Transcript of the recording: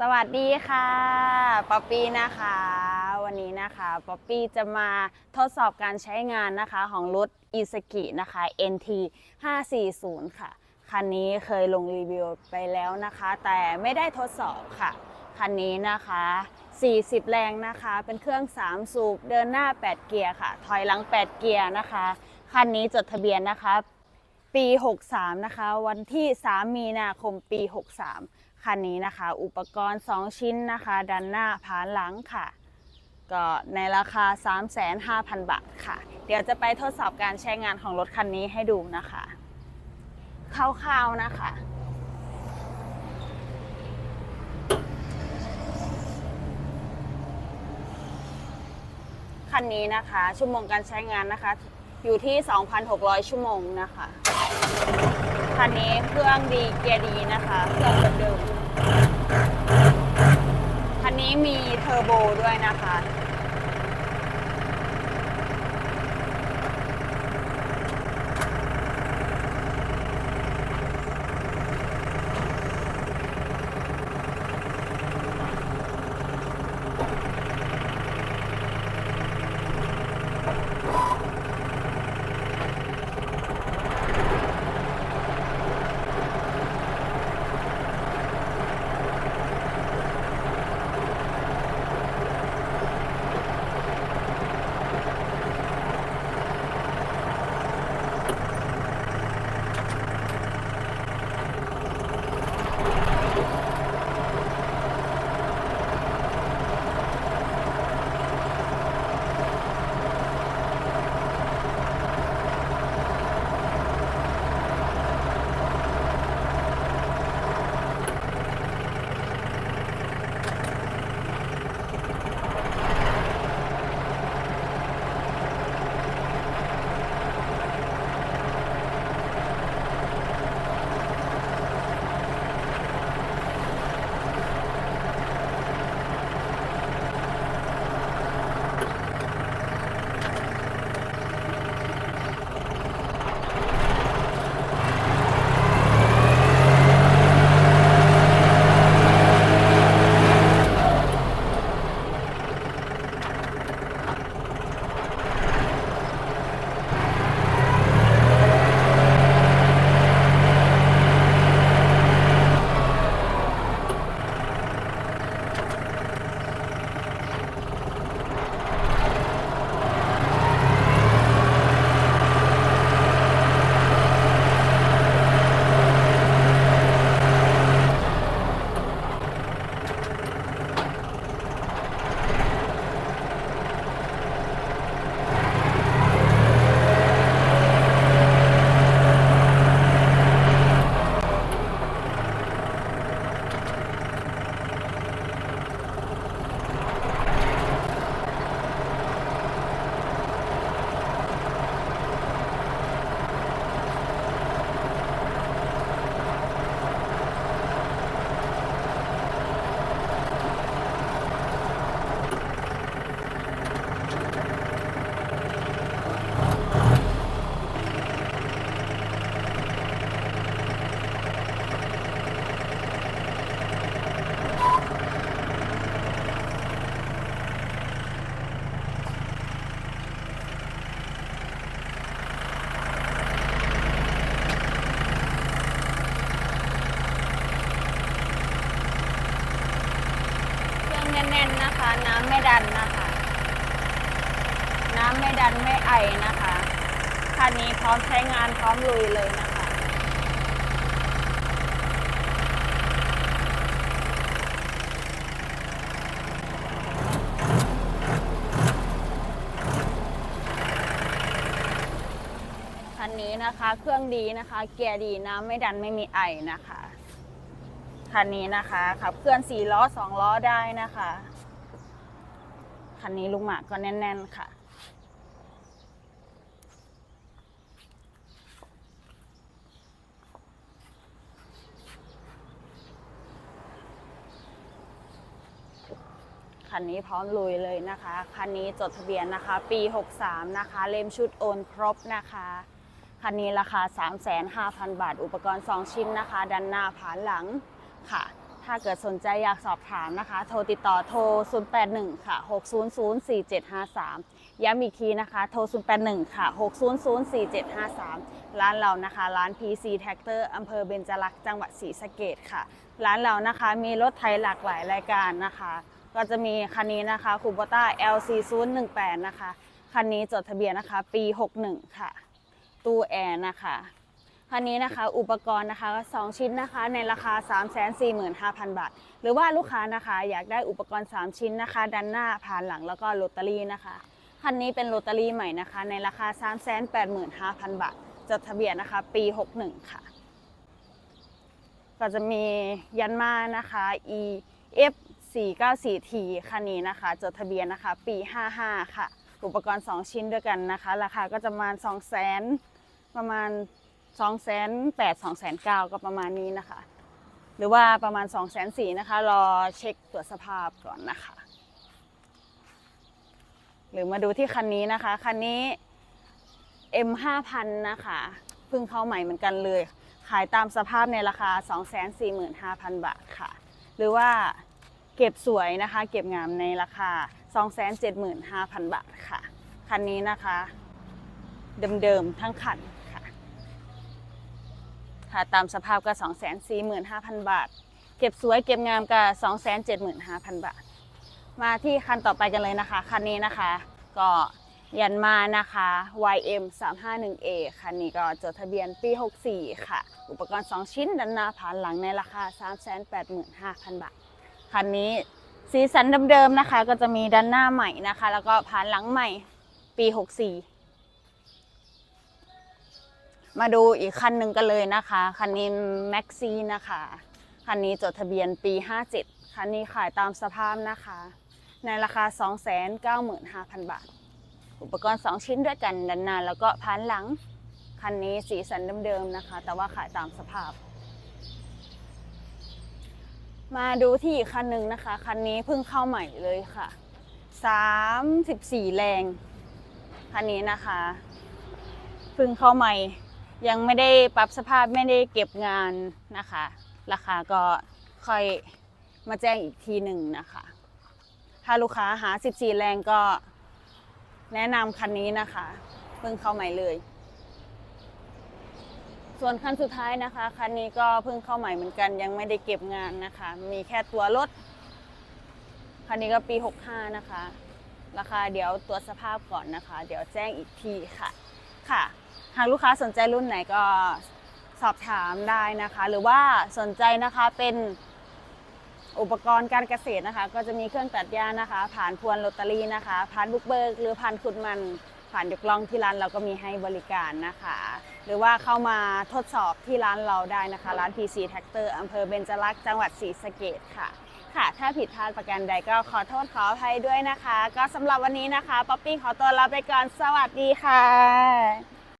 สวัสดีค่ะป๊อปปี้นะคะ วันนี้นะคะป๊อปปี้จะมาทดสอบการใช้งานนะคะของรถอีสกินะคะ NT 540 ค่ะ คันนี้เคยลงรีวิวไปแล้วนะคะ แต่ไม่ได้ทดสอบค่ะ คันนี้นะคะ 40 แรงนะคะ เป็นเครื่อง 3 สูบ เดินหน้า 8 เกียร์ค่ะ ถอยหลัง 8 เกียร์นะคะ คันนี้จดทะเบียนนะคะ ปี 63 นะคะ วันที่ 3 มีนาคมปี 63 คันนี้นะคะ อุปกรณ์ 2 ชิ้นนะคะ ด้านหน้าผานหลังค่ะ ก็ในราคา 35,000 บาทค่ะ เดี๋ยวจะไปทดสอบการใช้งานของรถคันนี้ให้ดูนะคะคร่าวๆนะคะคันนี้นะคะ ชั่วโมงการใช้งานนะคะ อยู่ที่ 2,600 ชั่วโมงนะคะ คันนี้เครื่องดีเกียร์ดีนะคะ เครื่องเดิม มีเทอร์โบด้วยนะคะ น่นๆนะคะ น้ำไม่ดันนะคะ น้ำไม่ดันไม่ไอนะคะคันนี้พร้อมใช้งานพร้อมลุยเลยนะคะ คันนี้นะคะเครื่องดีนะคะ เกียร์ดีน้ำไม่ดันไม่มีไอนะคะคันนี้นะคะขับเคลื่อน4ล้อ 2 ล้อได้นะคะ คันนี้ลูกหมากก็แน่น ๆ ค่ะ คันนี้พร้อมลุยเลยนะคะ คันนี้จดทะเบียนนะคะ ปี 63 นะคะ เล่มชุดโอนครบนะคะคันนี้ราคา 35,000 บาท อุปกรณ์ 2 ชิ้นนะคะ ด้านหน้าผานหลังค่ะ ถ้าเกิดสนใจอยากสอบถามนะคะ โทรติดต่อโทร 081 ค่ะ 6004753 ย้ำอีกทีนะคะ โทร 081 ค่ะ 6004753 ร้านเรานะคะ ร้าน PC Tractor อำเภอเบญจรักษ์จังหวัดศรีสะเกดค่ะ ร้านเรานะคะมีรถไทยหลากหลายรายการนะคะ ก็จะมีคันนี้นะคะคูโบต้า LC 0 1 8นะคะ คันนี้จดทะเบียนนะคะ ปี 61 ค่ะ ตู้แอร์นะคะ คันนี้นะคะอุปกรณ์นะคะสองชิ้นนะคะในราคา 345,000 บาท หรือว่าลูกค้านะคะอยากได้อุปกรณ์ 3 ชิ้นนะคะ ด้านหน้าผ่านหลังแล้วก็ลอตเตอรี่นะคะคันนี้เป็นลอตเตอรี่ใหม่นะคะ ในราคา 385,000 บาทจดทะเบียนนะคะปี 61 ค่ะ ก็จะมียันมานะคะ e f 494 t คันนี้นะคะจดทะเบียนนะคะ ปี 55 ค่ะ อุปกรณ์ 2 ชิ้นด้วยกันนะคะ ราคาก็จะประมาณ 2 0 0 0 0 0ประมาณ 2 8 0 0 0 2 9 0 0ก็ประมาณนี้นะคะ หรือว่าประมาณ2 4 0 0 0นสี่นะคะ รอเช็คตรวจสภาพก่อนนะคะ หรือมาดูที่คันนี้นะคะ คันนี้ M 5 0 0 0นะคะ เพิ่งเข้าใหม่เหมือนกันเลย ขายตามสภาพในราคา245,000บาทค่ะ หรือว่าเก็บสวยนะคะ เก็บงามในราคา 275,000 บาทค่ะ คันนี้นะคะ เดิมๆ ทั้งคัน ค่ะตามสภาพก็ 245,000 บาท เก็บสวยเก็บงามก็ 275,000 บาท มาที่คันต่อไปกันเลยนะคะ คันนี้นะคะ ก็ยันมานะคะ YM 351A คันนี้ก็จดทะเบียนปี 64 ค่ะ อุปกรณ์ 2 ชิ้นด้านหน้าผ่านหลังในราคา 385,000 บาท คันนี้สีสันเดิมๆนะคะ ก็จะมีด้านหน้าใหม่นะคะ แล้วก็ผ่านหลังใหม่ปี 64 มาดูอีกคันหนึ่งกันเลยนะคะ คันนี้แม็กซี่นะคะ คันนี้จดทะเบียนปี 57 คันนี้ขายตามสภาพนะคะ ในราคา 295,000 บาท อุปกรณ์ 2 ชิ้นด้วยกันด้านหน้าแล้วก็พันหลัง คันนี้สีสันเดิมๆนะคะ แต่ว่าขายตามสภาพ มาดูที่อีกคันหนึ่งนะคะ คันนี้เพิ่งเข้าใหม่เลยค่ะ 34 แรง คันนี้นะคะเพิ่งเข้าใหม่ ยังไม่ได้ปรับสภาพไม่ได้เก็บงานนะคะ ราคาก็ค่อยมาแจ้งอีกทีหนึ่งนะคะ ถ้าลูกค้าหา 14 แรงก็แนะนำคันนี้นะคะ เพิ่งเข้าใหม่เลย ส่วนคันสุดท้ายนะคะ คันนี้ก็เพิ่งเข้าใหม่เหมือนกัน ยังไม่ได้เก็บงานนะคะ มีแค่ตัวรถ คันนี้ก็ปี 65 นะคะ ราคาเดี๋ยวตรวจสภาพก่อนนะคะ เดี๋ยวแจ้งอีกทีค่ะ ค่ะ หากลูกค้าสนใจรุ่นไหนก็สอบถามได้นะคะ หรือว่าสนใจนะคะเป็นอุปกรณ์การเกษตรนะคะ ก็จะมีเครื่องตัดหญ้านะคะ ผ่านพวนลอตเตอรี่นะคะผ่านบุกเบิกหรือผ่านขุดมันผ่านยกล่องที่ร้านเราก็มีให้บริการนะคะ หรือว่าเข้ามาทดสอบที่ร้านเราได้นะคะ ร้าน PC Tractor อำเภอเบญจรักษ์จังหวัดศรีสะเกษค่ะ ค่ะ ถ้าผิดพลาดประการใดก็ขอโทษขออภัยด้วยนะคะ ก็สำหรับวันนี้นะคะ ป๊อปปี้ขอตัวลาไปก่อน สวัสดีค่ะ